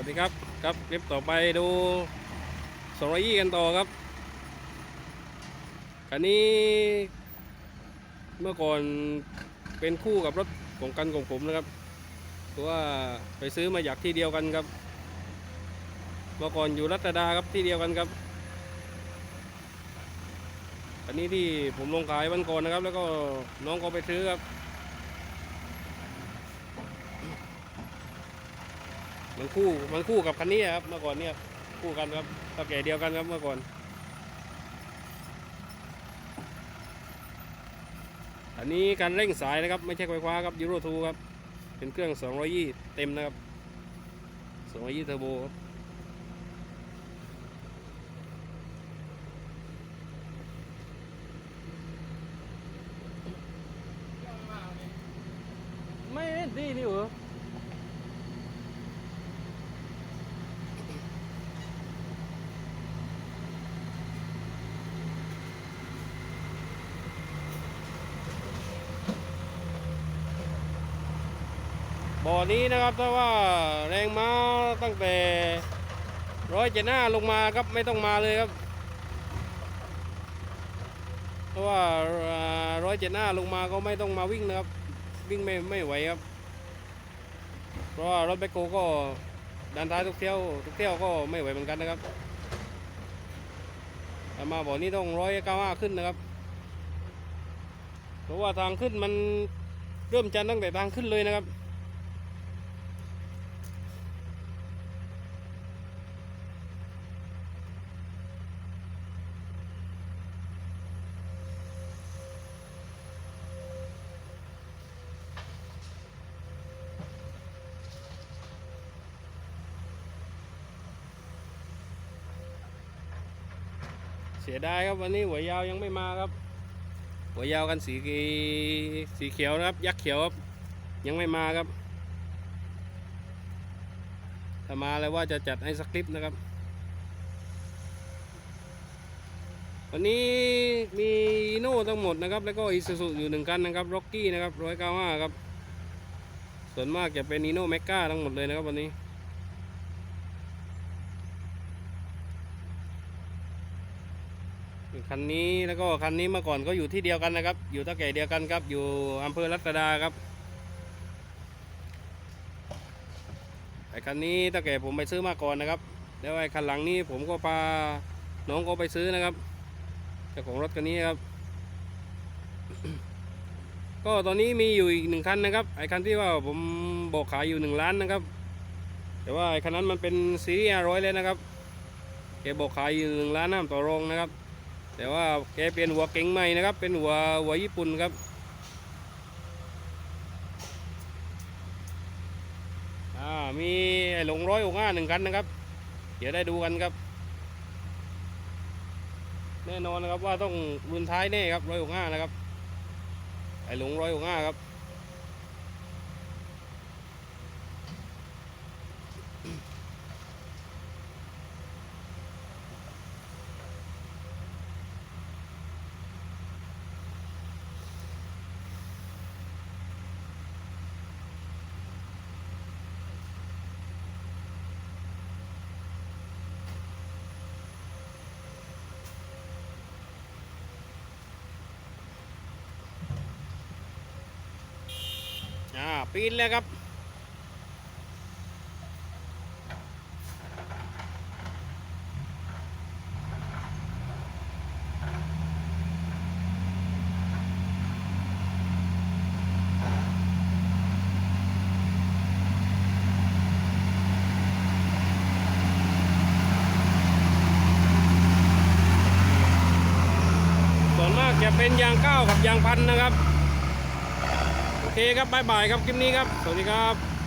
วัสดีครับ ครับคลิปต่อไปดูสองร้อยยี่กันต่อครับคันนี้เมื่อก่อนเป็นคู่กับรถของกันของผมนะครับคือว่าไปซื้อมาจากที่เดียวกันครับ เมื่อก่อนอยู่รัตดาครับที่เดียวกันครับอันนี้ที่ผมลงขายวันก่อนนะครับ แล้วก็น้องก็ไปซื้อครับ มันคู่มันคู่กับคันนี้ครับเมื่อก่อนเนี่ยคู่กันครับตะแก่เดียวกันครับเมื่อก่อน อันนี้การเร่งสายนะครับ ไม่ใช่ไฟฟ้าครับยูโรทูครับ เป็นเครื่อง220เต็มนะครับ220เทอร์โบครับไม่ดีนี่เหรอ บ่อนี้นะครับถ้าว่าแรงม้าตั้งแต่ร้อยเจดหน้าลงมาครับไม่ต้องมาเลยครับเพราะว่าร้อยเจดหน้าลงมาก็ไม่ต้องมาวิ่งนะครับ วิ่งไม่ไม่ไหวครับ เพราะว่ารถแบคโกก็ดันท้ายทุกเที่ยวทุกเที่ยวก็ไม่ไหวเหมือนกันนะครับแต่มาบ่อนี้ต้องร้อยเก้าห้าขึ้นนะครับ เพราะว่าทางขึ้นมันเริ่มจันตั้งแต่ทางขึ้นเลยนะครับ สียดายครับวันนี้หัวยาวยังไม่มาครับ หัวยาวกันสีสีเขียวนะครับ ยักษ์เขียวครับ ยังไม่มาครับถ้ามาแล้วว่าจะจัดให้สักคลิปนะครับ วันนี้มีโน่ทั้งหมดนะครับ แล้วก็อีซูซูอยู่หนึ่งคันนะครับร็อกกี้นะครับร้อยเก้าห้าครับ ส่วนมากจะเป็นอีโน่แมกกาทั้งหมดเลยนะครับวันนี้ คันนี้แล้วก็คันนี้เมื่อก่อนก็อยู่ที่เดียวกันนะครับ อยู่ตะแก่เดียวกันครับ อยู่อำเภอรัตดาครับไอ้คันนี้ตะแก่ผมไปซื้อมาก่อนนะครับแล้วไอ้คันหลังนี้ผมก็พาน้องก็ไปซื้อนะครับเจ้าของรถคันนี้ครับ ก็ตอนนี้มีอยู่อีกหนึ่งคันนะครับไอ้คันที่ว่าผมบอกขายอยู่หนึ่งล้านนะครับ แต่ว่าไอ้คันนั้นมันเป็นซีรีส์ร้อยเลยนะครับแกบอกขายอยู่หนึ่งล้านน้ำต่อรองนะครับ แต่ว่าแกเปลี่ยนหัวเก๋งใหม่นะครับ เป็นหัวหัวญี่ปุ่นครับมีไอ้หลงร้อยหกห้าหนึ่งคันนะครับ เดี๋ยวได้ดูกันครับ แน่นอนนะครับว่าต้องรุ่นท้ายแน่ครับร้อยหกห้านะครับไอ้หลงร้อยหกห้าครับ อ่าปีนเลยครับส่วนมากจะเป็นยางเก้ากับยางพันนะครับ เคครับบายบายครับคลิปนี้ครับ สวัสดีครับ